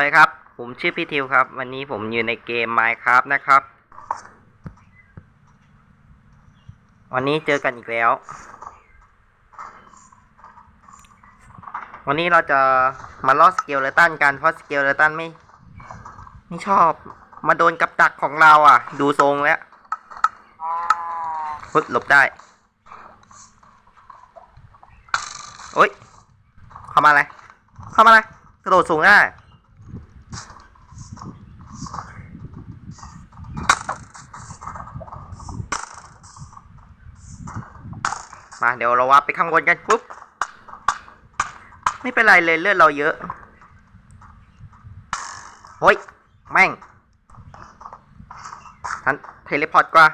วัสดีครับ ผมชื่อพี่ทิวครับ วันนี้ผมอยู่ในเกม Minecraft นะครับ วันนี้เจอกันอีกแล้ว วันนี้เราจะมาล่อสเกลเลตันกัน เพราะสเกลเลตันไม่ ไม่ชอบ มาโดนกับดักของเราอะ ดูทรงแล้วพุดหลบได้ โอ๊ย เข้ามาอะไรเข้ามาอะไรกระโดดสูงได้ มาเดี๋ยวเราวับไปข้างบนกันปุ๊บ ไม่เป็นไรเลยเลือดเราเยอะเฮ้ยแม่งฉันเทเลพอร์ตกว่า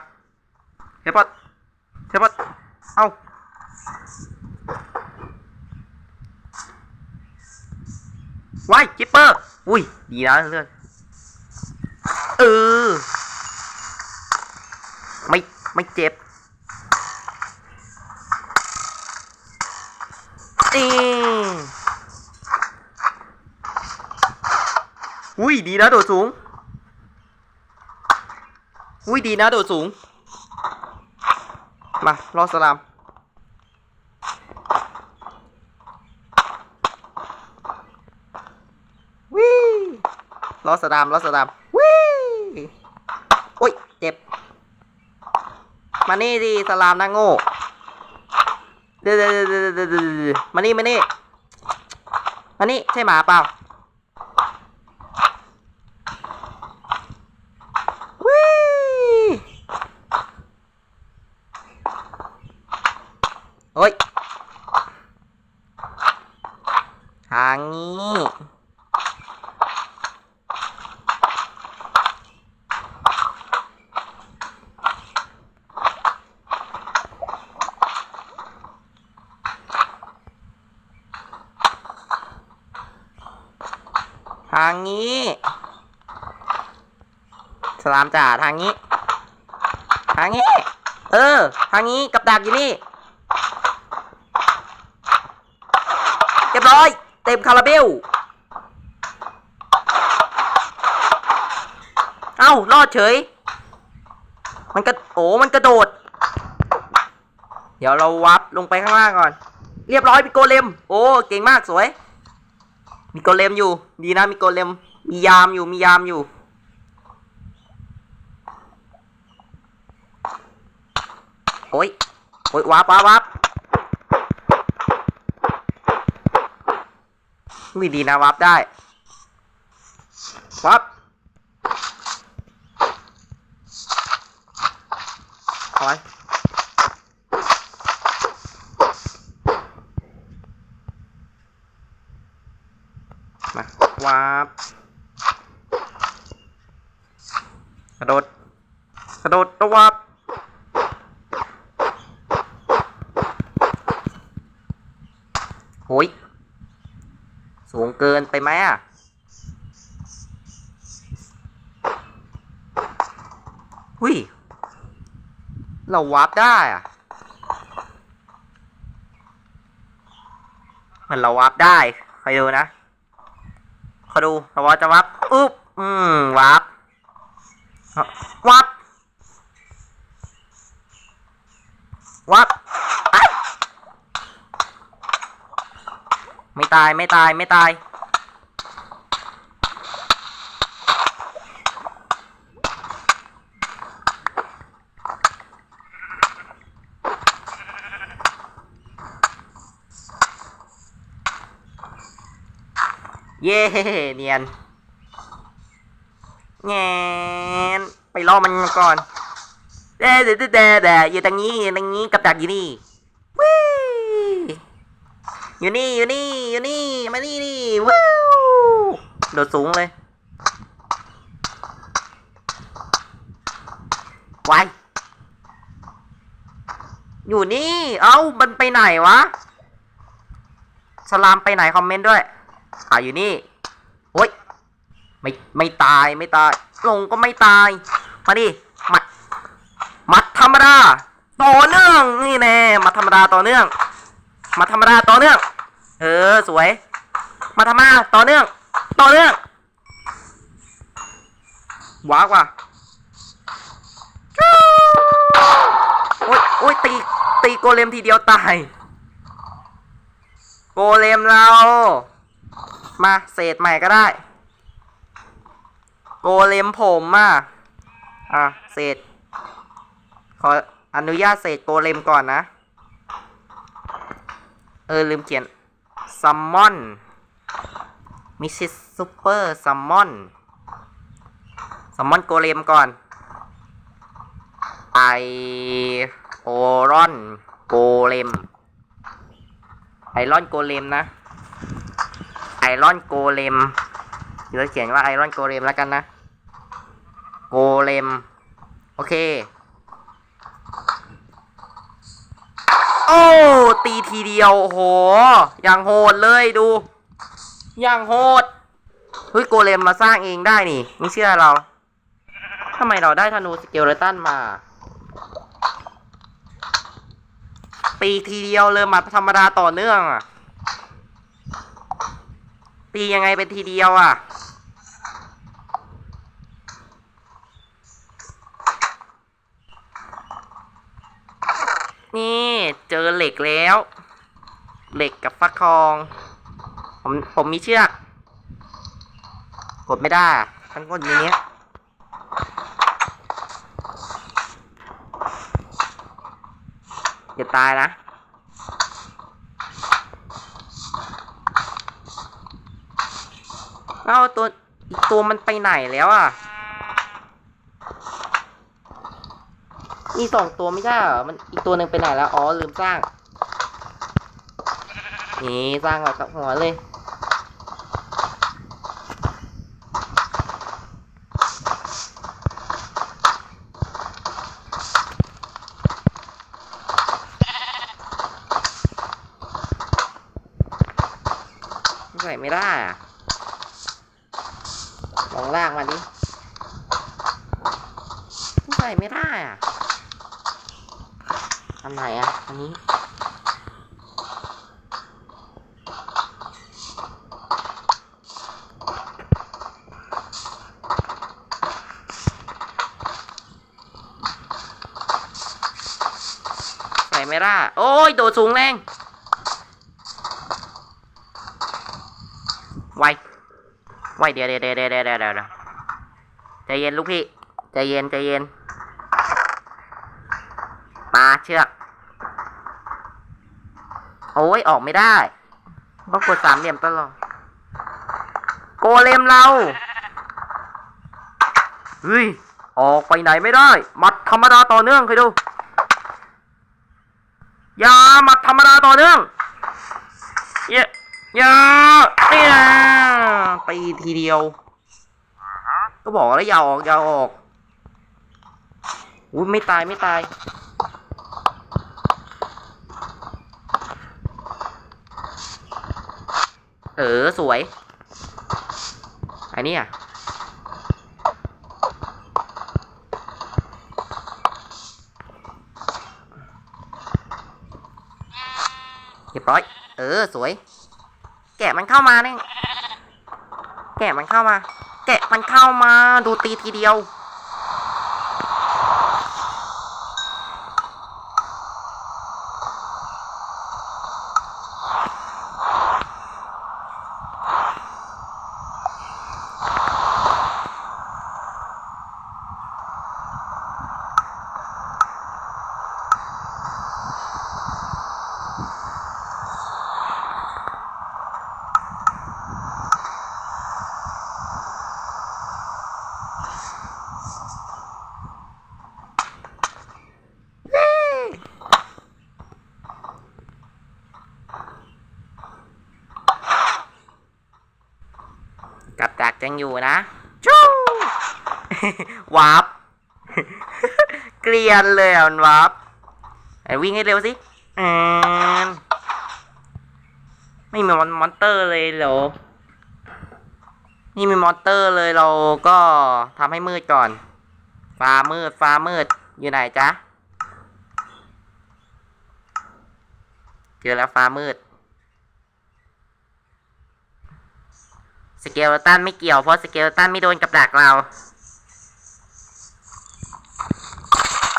เทเลพอร์ตเทเลพอร์ตเอ้าว้ายจิปเปอร์ อุ้ย ดีนะเลือดเออ ไม่ ไม่เจ็บ นี่อุ้ยดีนะโดดสูง อุ้ยดีนะโดดสูง มารอสลาม วิล้อสดามล้อสดาม วิโอ้ย เจ็บ มานี่ดิสลามนะโง่ เดี๋ยวเดี๋ยวเดี๋ยวเดี๋ยวเดมานี่มานี่มานี่ใช่หมาเปล่าวิโอ้ยหางนี้ ทางนี้ สลามจ่าทางนี้ ทางนี้ เออ ทางนี้กับดักอยู่นี่เรียบร้อย เต็มคาราเบล เอ้ารอดเฉย มันกระโอ้มันกระโดด เดี๋ยวเราวับลงไปข้างล่างก่อน เรียบร้อยมีโกเลม โอ้ เก่งมากสวย มีโกเลมอยู่ ดีนะมีโกเลม มียามอยู่มียามอยู่ โอ้ยโอ้ยวับวับวับวิดีนะวับได้วับเอาไว้ มาบกระโดด กระโดดตัววับโหยสูงเกินไปไหมอะหุยเราวาร์ปได้อะมือนเราวาร์ปได้คอยดูนะ อดูสวาร์ปจะวาร์ปอุ๊บอืมวับวับวับไม่ตายไม่ตายไม่ตาย เย้เนียนแงนไปล่อมันก่อนเด้เด้เด้เด้เด้อยู่ตรงนี้อยู่ตรงนี้กับดักอยู่นี่วิอยู่นี่อยู่นี่อยู่นี่มานี่นี่ว้าวโดดสูงเลยไวอยู่นี่ เอ้า มันไปไหนวะ สลามไปไหน คอมเมนต์ด้วย อ่าอยู่นี่โอ้ยไม่ไม่ตายไม่ตาย ลงก็ไม่ตาย มาดิมัด มัดธรรมดาต่อเนื่องนี่แน่มัดธรรมดาต่อเนื่อง มัดธรรมดาต่อเนื่อง เออสวยมาธรรมดาต่อเนื่อง ต่อเนื่องว้ากว่ะโอ้ยโอ้ยตีตีโกเลมทีเดียวตาย โกเลมเรา มาเศษใหม่ก็ได้ โกเลมผมอะอะเศษ ขออนุญาตเศษโกเลมก่อนนะ เออ ลืมเขียนซัมมอนมิชิสซูเปอร์ซัมมอนซัมมอนโกเลมก่อนไอโอรอนโกเลมไอรอนโกเลมนะ ไอรอนโกเลมเดี๋ยวเขียนว่าไอรอนโกเลมแล้วกันนะ โกเลม โอเค โอ้ ตีทีเดียว โอ้โห อย่างโหดเลยดู อย่างโหด เฮ้ย โกเลมมาสร้างเองได้นี่ ไม่เชื่อเรา ทำไมเราได้ธนูสเกลเลตันมา ตีทีเดียวเลยมาธรรมดาต่อเนื่องอะ ตียังไงเป็นทีเดียวอะ นี่เจอเหล็กแล้ว เหล็กกับฟักทอง ผมผมมีเชือก กดไม่ได้ ทั้งกดอย่างเนี้ยอย่าตายนะ เอ้าตัวอีกตัวมันไปไหนแล้วอะ มีสองตัวไม่ใช่เหรอ มันอีกตัวหนึ่งไปไหนแล้ว อ๋อ ลืมสร้าง นี่สร้างไว้กับหัวเลย ใส่ไม่ได้อะ ลองลากมาดิใส่ไม่ได้อะอันไหนอะ อันนี้ใส่ไม่ได้โอ้ย โดดสูงแรง ไว ไวเดี๋ยวเดี๋ยวเดี๋ยวเดี๋ยวเดี๋ยวเดี๋ยวใจเย็นลูกพี่ ใจเย็นใจเย็น มาเชือก โอ้ยออกไม่ได้ต้องกดสามเหลี่ยมตลอด โกเลมเราเฮ้ยออกไปไหนไม่ได้ มัดธรรมดาต่อเนื่องเคยดูอย่ามัดธรรมดาต่อเนื่อง เย อะอย่าเนี่ยตีทีเดียว ก็บอกแล้วอย่าออกอย่าออกอุ้ยไม่ตายไม่ตายเออสวยอันนี้อะเรียบร้อย เออ สวยะมันเข้ามาเนี่ยแกะมันเข้ามา แกะมันเข้ามาดูตีทีเดียว กับดัก ยังอยู่นะชู้วาร์ปเกลียนเลยอะมันวาร์ปไอ้วิ่งให้เร็วสิอืมไม่มีมอนมอนเตอร์เลยเหรอ นี่มีมอนเตอร์เลยเราก็ทำให้มืดก่อน ฟ้ามืด ฟ้ามืด อยู่ไหนจ๊ะ เจอแล้วฟ้ามืด สเกลตันไม่เกี่ยวเพราะสเกลตันไม่โดนกับดักเรา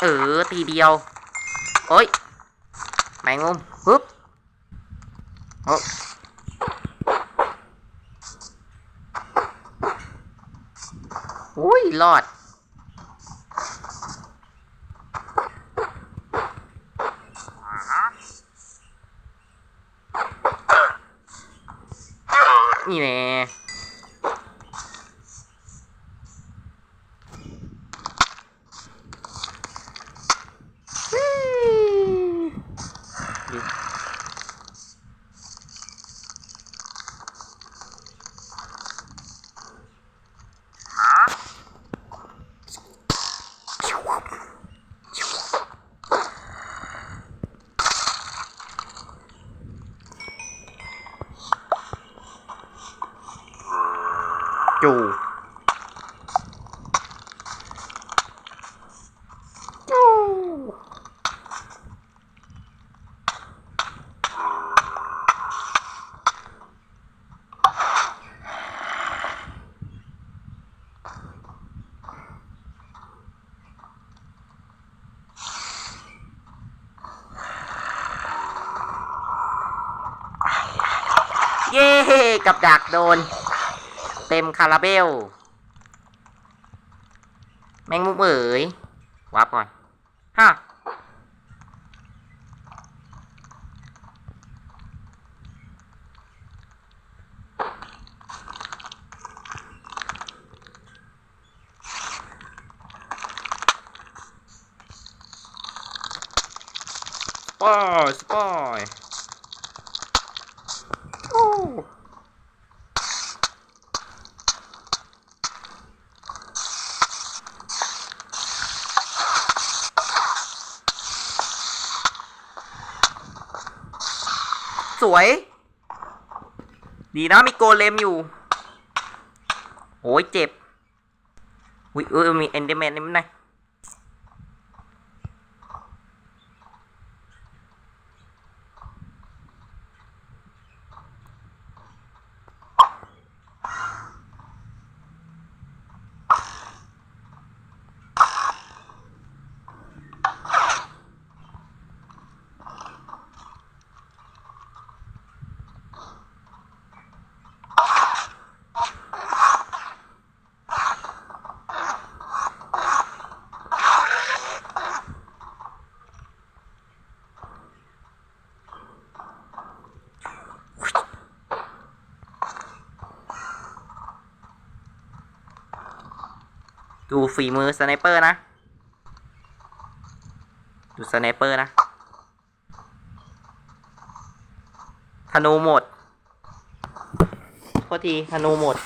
เออทีเดียว โอ้ยแมงมุมปึ๊บโอ้อุ้ยรอด นี่แน่จูจู เย้กับดักโดน เต็มคาราเบล แมงมุมเอ๋ยวับก่อนฮะสปอยสปอยโอ้ ส วย ดีนะมีโกเลมอยู่โอ้ยเจ็บอุ้ยเออมีเอนเดอร์แมนนี่มันไง ดูฝีมือสไนเปอร์นะ ดูสไนเปอร์นะธนูหมดโทษทีธนูหมด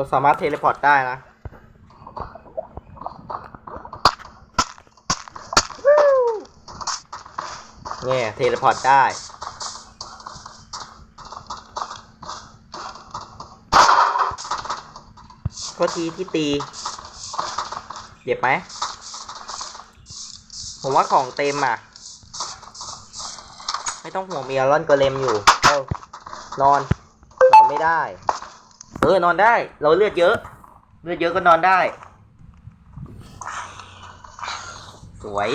เราสามารถเทเลพอร์ตได้นะเนี่ยเทเลพอร์ตได้ ก็ทีที่ตีเจ็บไหม ผมว่าของเต็มอะ ไม่ต้องห่วงมีอารอนกเลมอยู่ เอานอน นอนไม่ได้ เออนอนได้ เราเลือดเยอะ เลือดเยอะก็นอนได้ สวย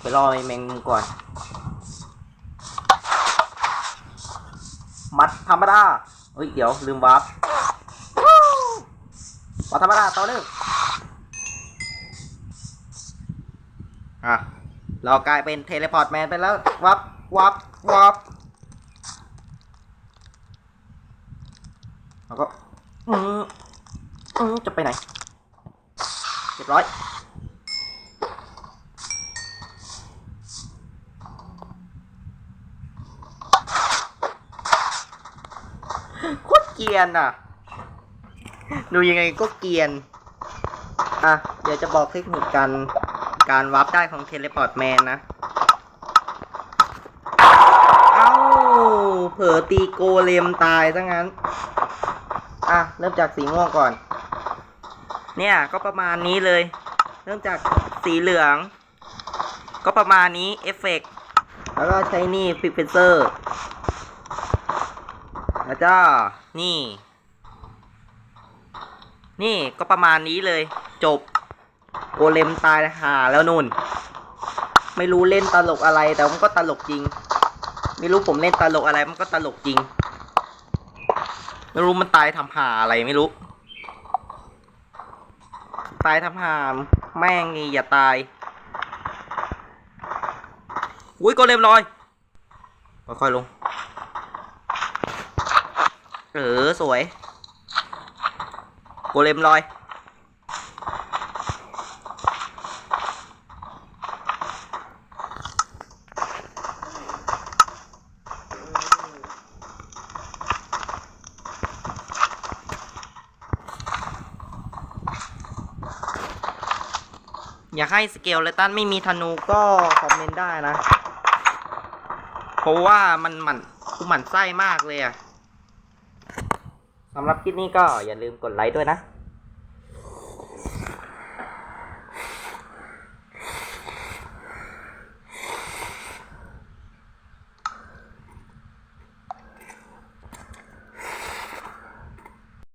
ไปรอไอ้แมงมุมก่อน มัดธรรมดาเฮ้ย เดี๋ยว ลืมวาร์ปวัธรรมดาต่อหนึ่งอะ เรากลายเป็นเทเลพอร์ตแมนไปแล้ว วับ วับ วับแล้วก็ อืมอืมจะไปไหนเรียบร้อย โคตรเกียนอะ ดูยังไงก็เกียน อะ เดี๋ยวจะบอกเทคนิคการ การวาร์ปได้ของเทเลพอร์ตแมนนะ เอ้า เผลอตีโกเลมตายซะงั้น อะ เริ่มจากสีม่วงก่อน เนี่ย ก็ประมาณนี้เลย เริ่มจากสีเหลือง ก็ประมาณนี้ เอฟเฟกต์แล้วก็ใช้นี่ฟิกเฟนเซอร์ แล้วก็นี่ นี่ก็ประมาณนี้เลยจบ โกเลมตายหาแล้วนุ่น ไม่รู้เล่นตลกอะไร แต่มันก็ตลกจริง ไม่รู้ผมเล่นตลกอะไรมันก็ตลกจริง ไม่รู้มันตายทำหาอะไรไม่รู้ ตายทำหาแม่งนี่อย่าตายอุ้ยโกเลมลอยค่อยๆลง เออสวยโกเลมลอย อยากให้สเกลเลตันไม่มีธนูก็คอมเมนต์ได้นะ เพราะว่ามันหมันกูหมันไส้มากเลยอะสำหรับคลิปนี้ก็อย่าลืมกดไลค์ด้วยนะ